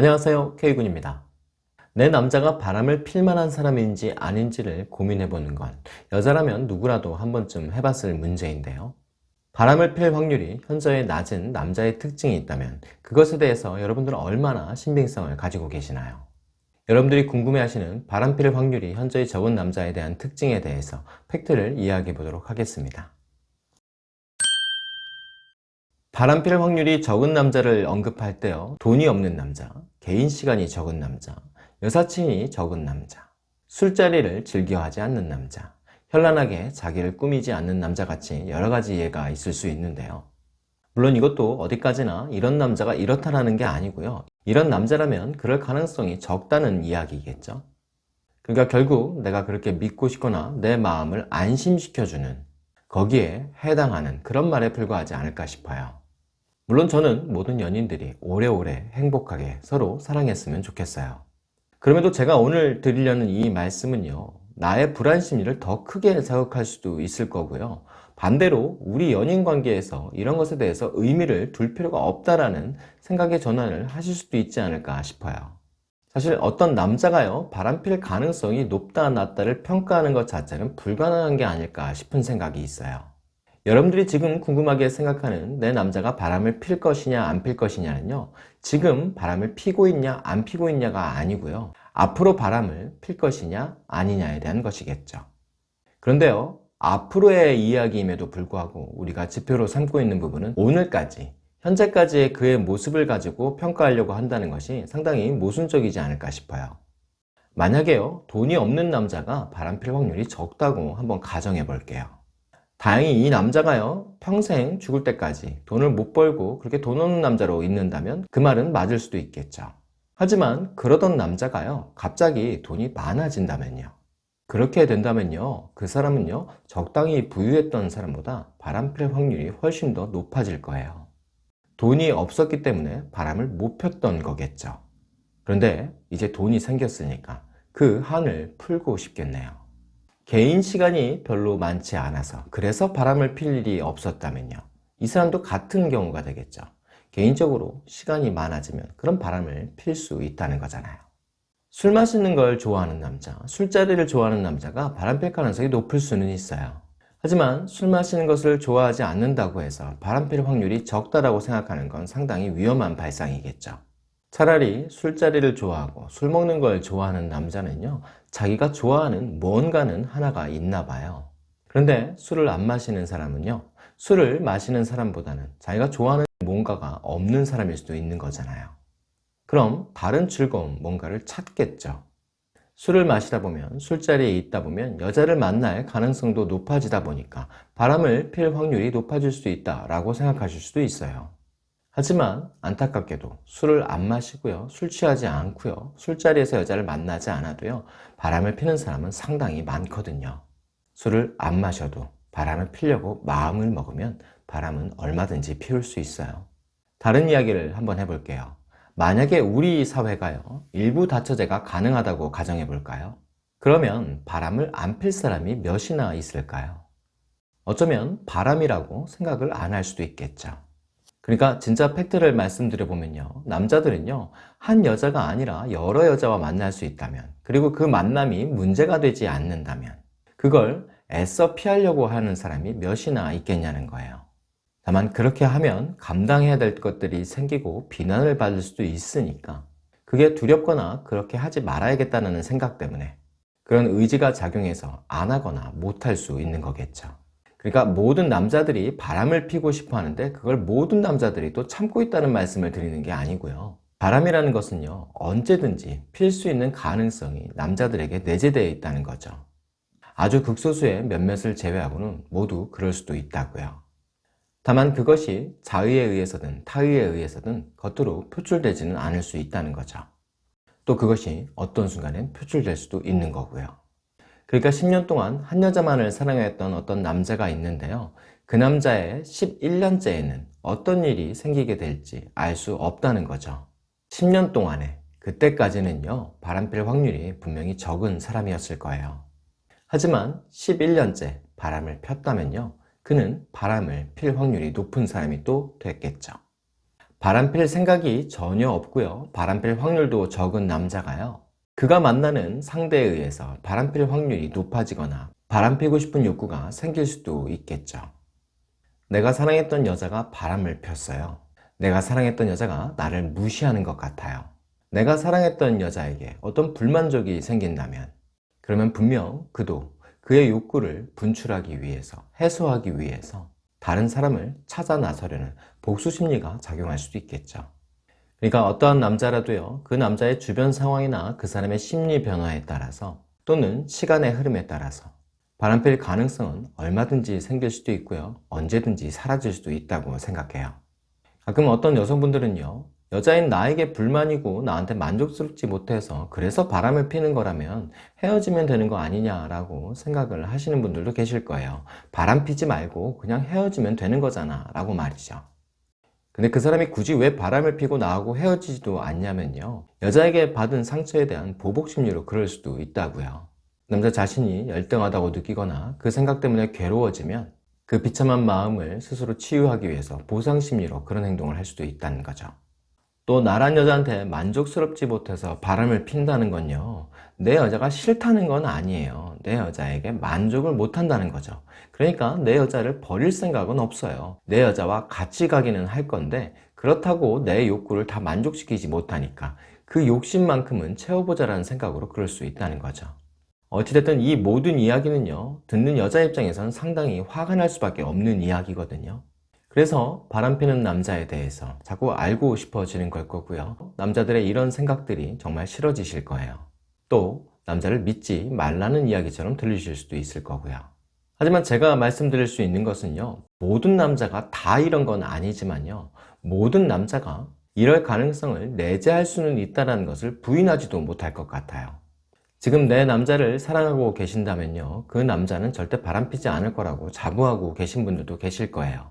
안녕하세요. K군입니다. 내 남자가 바람을 필 만한 사람인지 아닌지를 고민해 보는 건 여자라면 누구라도 한 번쯤 해봤을 문제인데요. 바람을 필 확률이 현저히 낮은 남자의 특징이 있다면 그것에 대해서 여러분들은 얼마나 신빙성을 가지고 계시나요? 여러분들이 궁금해하시는 바람 필 확률이 현저히 적은 남자에 대한 특징에 대해서 팩트를 이야기해 보도록 하겠습니다 바람 필 확률이 적은 남자를 언급할 때요. 돈이 없는 남자, 개인 시간이 적은 남자, 여사친이 적은 남자, 술자리를 즐겨하지 않는 남자, 현란하게 자기를 꾸미지 않는 남자같이 여러가지 예가 있을 수 있는데요. 물론 이것도 어디까지나 이런 남자가 이렇다라는 게 아니고요. 이런 남자라면 그럴 가능성이 적다는 이야기겠죠. 그러니까 결국 내가 그렇게 믿고 싶거나 내 마음을 안심시켜주는 거기에 해당하는 그런 말에 불과하지 않을까 싶어요 물론 저는 모든 연인들이 오래오래 행복하게 서로 사랑했으면 좋겠어요. 그럼에도 제가 오늘 드리려는 이 말씀은요. 나의 불안 심리를 더 크게 자극할 수도 있을 거고요. 반대로 우리 연인 관계에서 이런 것에 대해서 의미를 둘 필요가 없다라는 생각의 전환을 하실 수도 있지 않을까 싶어요. 사실 어떤 남자가요 바람필 가능성이 높다 낮다를 평가하는 것 자체는 불가능한 게 아닐까 싶은 생각이 있어요. 여러분들이 지금 궁금하게 생각하는 내 남자가 바람을 필 것이냐 안 필 것이냐는요 지금 바람을 피고 있냐 안 피고 있냐가 아니고요. 앞으로 바람을 필 것이냐 아니냐에 대한 것이겠죠. 그런데요 앞으로의 이야기임에도 불구하고 우리가 지표로 삼고 있는 부분은 오늘까지 현재까지의 그의 모습을 가지고 평가하려고 한다는 것이 상당히 모순적이지 않을까 싶어요. 만약에요 돈이 없는 남자가 바람 필 확률이 적다고 한번 가정해 볼게요 다행히 이 남자가요 평생 죽을 때까지 돈을 못 벌고 그렇게 돈 없는 남자로 있는다면 그 말은 맞을 수도 있겠죠. 하지만 그러던 남자가요 갑자기 돈이 많아진다면요. 그렇게 된다면요 그 사람은요 적당히 부유했던 사람보다 바람필 확률이 훨씬 더 높아질 거예요. 돈이 없었기 때문에 바람을 못 폈던 거겠죠. 그런데 이제 돈이 생겼으니까 그 한을 풀고 싶겠네요 개인 시간이 별로 많지 않아서 그래서 바람을 필 일이 없었다면요. 이 사람도 같은 경우가 되겠죠. 개인적으로 시간이 많아지면 그런 바람을 필 수 있다는 거잖아요. 술 마시는 걸 좋아하는 남자 술자리를 좋아하는 남자가 바람 필 가능성이 높을 수는 있어요. 하지만 술 마시는 것을 좋아하지 않는다고 해서 바람 필 확률이 적다라고 생각하는 건 상당히 위험한 발상이겠죠 차라리 술자리를 좋아하고 술 먹는 걸 좋아하는 남자는요 자기가 좋아하는 뭔가는 하나가 있나 봐요. 그런데 술을 안 마시는 사람은요 술을 마시는 사람보다는 자기가 좋아하는 뭔가가 없는 사람일 수도 있는 거잖아요. 그럼 다른 즐거움 뭔가를 찾겠죠. 술을 마시다 보면 술자리에 있다 보면 여자를 만날 가능성도 높아지다 보니까 바람을 필 확률이 높아질 수 있다 라고 생각하실 수도 있어요 하지만 안타깝게도 술을 안 마시고요. 술 취하지 않고요. 술자리에서 여자를 만나지 않아도요. 바람을 피는 사람은 상당히 많거든요. 술을 안 마셔도 바람을 피려고 마음을 먹으면 바람은 얼마든지 피울 수 있어요. 다른 이야기를 한번 해볼게요. 만약에 우리 사회가요. 일부 다처제가 가능하다고 가정해 볼까요? 그러면 바람을 안 필 사람이 몇이나 있을까요? 어쩌면 바람이라고 생각을 안 할 수도 있겠죠 그러니까 진짜 팩트를 말씀드려 보면요. 남자들은요 한 여자가 아니라 여러 여자와 만날 수 있다면 그리고 그 만남이 문제가 되지 않는다면 그걸 애써 피하려고 하는 사람이 몇이나 있겠냐는 거예요. 다만 그렇게 하면 감당해야 될 것들이 생기고 비난을 받을 수도 있으니까 그게 두렵거나 그렇게 하지 말아야겠다는 생각 때문에 그런 의지가 작용해서 안 하거나 못할 수 있는 거겠죠 그러니까 모든 남자들이 바람을 피고 싶어 하는데 그걸 모든 남자들이 또 참고 있다는 말씀을 드리는 게 아니고요. 바람이라는 것은요 언제든지 필 수 있는 가능성이 남자들에게 내재되어 있다는 거죠. 아주 극소수의 몇몇을 제외하고는 모두 그럴 수도 있다고요. 다만 그것이 자의에 의해서든 타의에 의해서든 겉으로 표출되지는 않을 수 있다는 거죠. 또 그것이 어떤 순간엔 표출될 수도 있는 거고요 그러니까 10년 동안 한 여자만을 사랑했던 어떤 남자가 있는데요. 그 남자의 11년째에는 어떤 일이 생기게 될지 알 수 없다는 거죠. 10년 동안에 그때까지는요 바람필 확률이 분명히 적은 사람이었을 거예요. 하지만 11년째 바람을 폈다면요 그는 바람을 필 확률이 높은 사람이 또 됐겠죠. 바람필 생각이 전혀 없고요. 바람필 확률도 적은 남자가요. 그가 만나는 상대에 의해서 바람필 확률이 높아지거나 바람피고 싶은 욕구가 생길 수도 있겠죠. 내가 사랑했던 여자가 바람을 폈어요. 내가 사랑했던 여자가 나를 무시하는 것 같아요. 내가 사랑했던 여자에게 어떤 불만족이 생긴다면 그러면 분명 그도 그의 욕구를 분출하기 위해서 해소하기 위해서 다른 사람을 찾아 나서려는 복수 심리가 작용할 수도 있겠죠. 그러니까 어떠한 남자라도요, 그 남자의 주변 상황이나 그 사람의 심리 변화에 따라서 또는 시간의 흐름에 따라서 바람필 가능성은 얼마든지 생길 수도 있고요, 언제든지 사라질 수도 있다고 생각해요. 가끔 어떤 여성분들은요, 여자인 나에게 불만이고 나한테 만족스럽지 못해서 그래서 바람을 피는 거라면 헤어지면 되는 거 아니냐라고 생각을 하시는 분들도 계실 거예요. 바람 피지 말고 그냥 헤어지면 되는 거잖아 라고 말이죠. 근데 그 사람이 굳이 왜 바람을 피고 나하고 헤어지지도 않냐면요. 여자에게 받은 상처에 대한 보복 심리로 그럴 수도 있다고요. 남자 자신이 열등하다고 느끼거나 그 생각 때문에 괴로워지면 그 비참한 마음을 스스로 치유하기 위해서 보상 심리로 그런 행동을 할 수도 있다는 거죠. 또 나란 여자한테 만족스럽지 못해서 바람을 핀다는 건요. 내 여자가 싫다는 건 아니에요. 내 여자에게 만족을 못한다는 거죠. 그러니까 내 여자를 버릴 생각은 없어요. 내 여자와 같이 가기는 할 건데 그렇다고 내 욕구를 다 만족시키지 못하니까 그 욕심만큼은 채워보자라는 생각으로 그럴 수 있다는 거죠. 어찌됐든 이 모든 이야기는요, 듣는 여자 입장에선 상당히 화가 날 수밖에 없는 이야기거든요. 그래서 바람피는 남자에 대해서 자꾸 알고 싶어지는 걸 거고요. 남자들의 이런 생각들이 정말 싫어지실 거예요. 또 남자를 믿지 말라는 이야기처럼 들리실 수도 있을 거고요. 하지만 제가 말씀드릴 수 있는 것은요. 모든 남자가 다 이런 건 아니지만요. 모든 남자가 이럴 가능성을 내재할 수는 있다는 것을 부인하지도 못할 것 같아요. 지금 내 남자를 사랑하고 계신다면요. 그 남자는 절대 바람피지 않을 거라고 자부하고 계신 분들도 계실 거예요.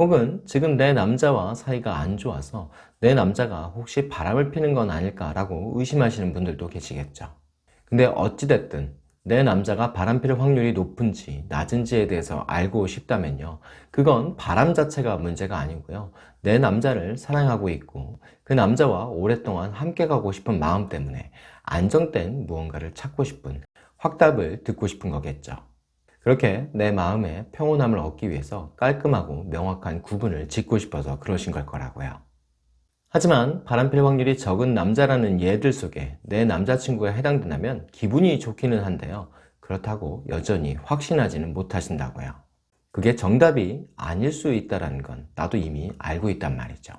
혹은 지금 내 남자와 사이가 안 좋아서 내 남자가 혹시 바람을 피는 건 아닐까라고 의심하시는 분들도 계시겠죠. 근데 어찌됐든 내 남자가 바람 필 확률이 높은지 낮은지에 대해서 알고 싶다면요. 그건 바람 자체가 문제가 아니고요. 내 남자를 사랑하고 있고 그 남자와 오랫동안 함께 가고 싶은 마음 때문에 안정된 무언가를 찾고 싶은 확답을 듣고 싶은 거겠죠. 그렇게 내 마음의 평온함을 얻기 위해서 깔끔하고 명확한 구분을 짓고 싶어서 그러신 걸 거라고요. 하지만 바람필 확률이 적은 남자라는 예들 속에 내 남자친구가 해당된다면 기분이 좋기는 한데요. 그렇다고 여전히 확신하지는 못하신다고요. 그게 정답이 아닐 수 있다는 건 나도 이미 알고 있단 말이죠.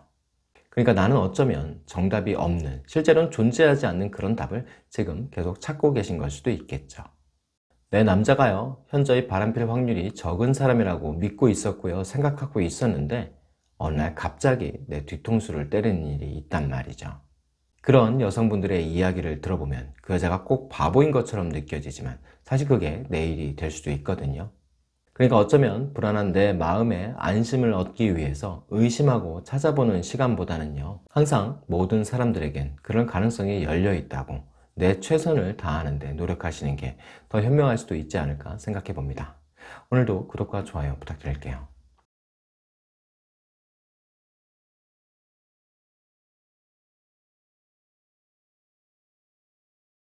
그러니까 나는 어쩌면 정답이 없는, 실제로는 존재하지 않는 그런 답을 지금 계속 찾고 계신 걸 수도 있겠죠. 내 남자가요, 현저히 바람필 확률이 적은 사람이라고 믿고 있었고요, 생각하고 있었는데, 어느 날 갑자기 내 뒤통수를 때리는 일이 있단 말이죠. 그런 여성분들의 이야기를 들어보면 그 여자가 꼭 바보인 것처럼 느껴지지만 사실 그게 내 일이 될 수도 있거든요. 그러니까 어쩌면 불안한 내 마음의 안심을 얻기 위해서 의심하고 찾아보는 시간보다는요, 항상 모든 사람들에겐 그런 가능성이 열려 있다고 내 최선을 다하는데 노력하시는 게 더 현명할 수도 있지 않을까 생각해 봅니다. 오늘도 구독과 좋아요 부탁드릴게요.